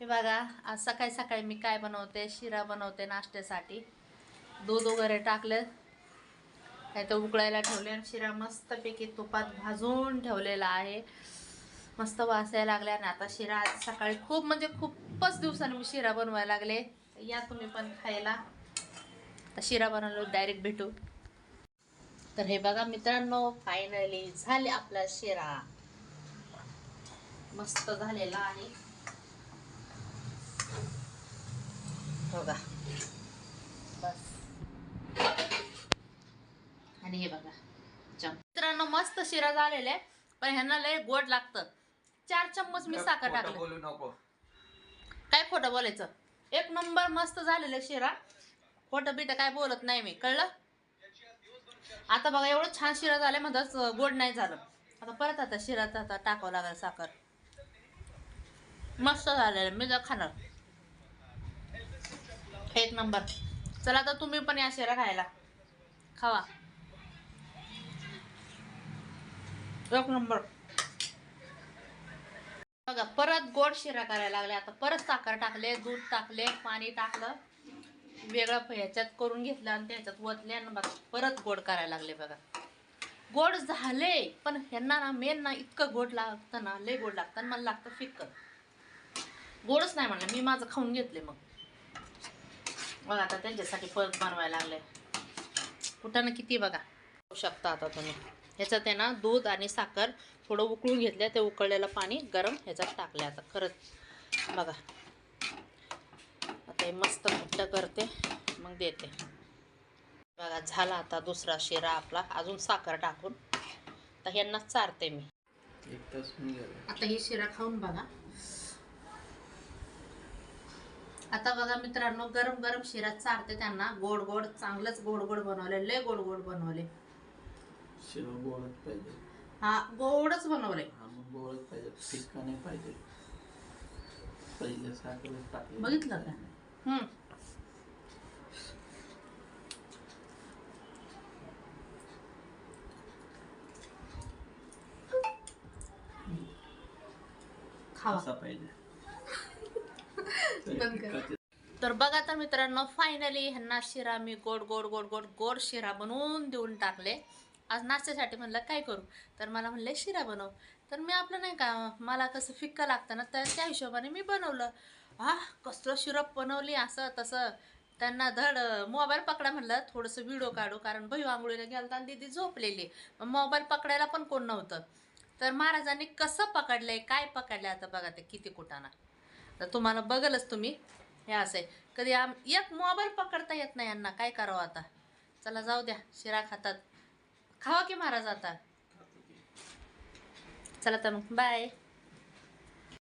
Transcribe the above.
हे बघा आज सकाळी सकाळी मी काय बनवते? शिरा बनवते नाश्त्यासाठी. दूध वगैरे टाकलं. काय तर उकळायला ठेवले आणि शिरा मस्तपैकी तुपात भाजून ठेवलेला आहे. मस्त वासायला लागले आणि आता शिरा आज सकाळी खूप म्हणजे खूपच दिवसांनी मी शिरा बनवायला लागले. या तुम्ही पण खायला. आता शिरा बनवलो डायरेक्ट भेटू. तर हे बघा मित्रांनो फायनली झाले आपला शिरा. मस्त झालेला आहे. बघा. बस. आणि हे बघा. मित्रांनो मस्त शिरा झालेला आहे पण ह्यांना लय गोड लागतं. चार चम्मच मी साखर टाकले. काय खोटं बोलायचं? एक नंबर मस्त झालेलं शिरा. खोटं बिटं काय बोलत नाही मी. कळलं? आता बघा एवढं छान शिरा झालं म्हणताच गोड नाही झालं. आता परत आता शिरात आता टाकावं लागेल साखर. मस्त झालेलं मी जर खाणार. एक नंबर. चला आता तुम्ही पण या शिरा खायला. खावा. एक नंबर. बघा परत गोड शिरा करायला लागले. आता परत साखर टाकले दूध टाकले पाणी टाकलं. वेगळं ह्याच्यात करून घेतलं आणि त्याच्यात वतले आणि बघा परत गोड करायला लागले बघा. गोड झाले पण ह्यांना ना मेन ना इतकं गोड लागतं ना लय गोड लागतं आणि मला लागतं फिक्क. गोडच नाही म्हणलं मी माझं खाऊन घेतले मग. बघा आता त्यांच्यासाठी परत बनवायला लागले कुठं ना किती बघा? बघू शकता आता तुम्ही. ह्याच्यात आहे ना दूध आणि साखर थोडं उकळून घेतलं ते उकळलेलं पाणी गरम ह्याच्यात टाकलं आता. खरंच. बघा. आता हे मस्त घट्ट करते. मग देते. बघा झाला आता दुसरा शिरा आपला. अजून साखर टाकून. तर ह्यांना चारते मी. आता ही शिरा खाऊन बघा. आता बघा मित्रांनो गरम गरम शिरा चारते त्यांना. गोड गोड चांगलंच गोड गोड बनवले लय गोड गोड बनवले. शिवा गोळत पाहिजे. हा गोडच बनवले. हा मग गोळत पाहिजे. फिक्का नाही पाहिजे. पहिले साखर टाकली. बघितलं का? हम्म. खावा. असा पाहिजे. तर बघा तर मित्रांनो फायनली ह्यांना शिरा मी गोड गोड गोड गोड गोड शिरा बनवून देऊन टाकले. आज नाश्त्यासाठी म्हणलं काय करू? तर मला म्हणले शिरा बनव. तर मी आपलं नाही का मला कसं फिक्क लागतं ना तर त्या हिशोबाने मी बनवलं. हा कसलं शिरप बनवली असं तसं. त्यांना धड मोबाईल पकडा म्हणलं थोडंसं व्हिडिओ काढू कारण भयू आंघोळीला गेलं आणि दिदी झोपलेली. मोबाईल पकडायला पण कोण नव्हतं. तर महाराजांनी कसं पकडलंय काय पकडलंय आता बघा ते किती कुटाना तर तुम्हाला बघलच तुम्ही. हे असं आहे. कधी आम एक मोबाईल पकडता येत नाही यांना. काय करावं आता? चला जाऊ द्या. शिरा खातात. खावा की महाराज आता चला तर मग. बाय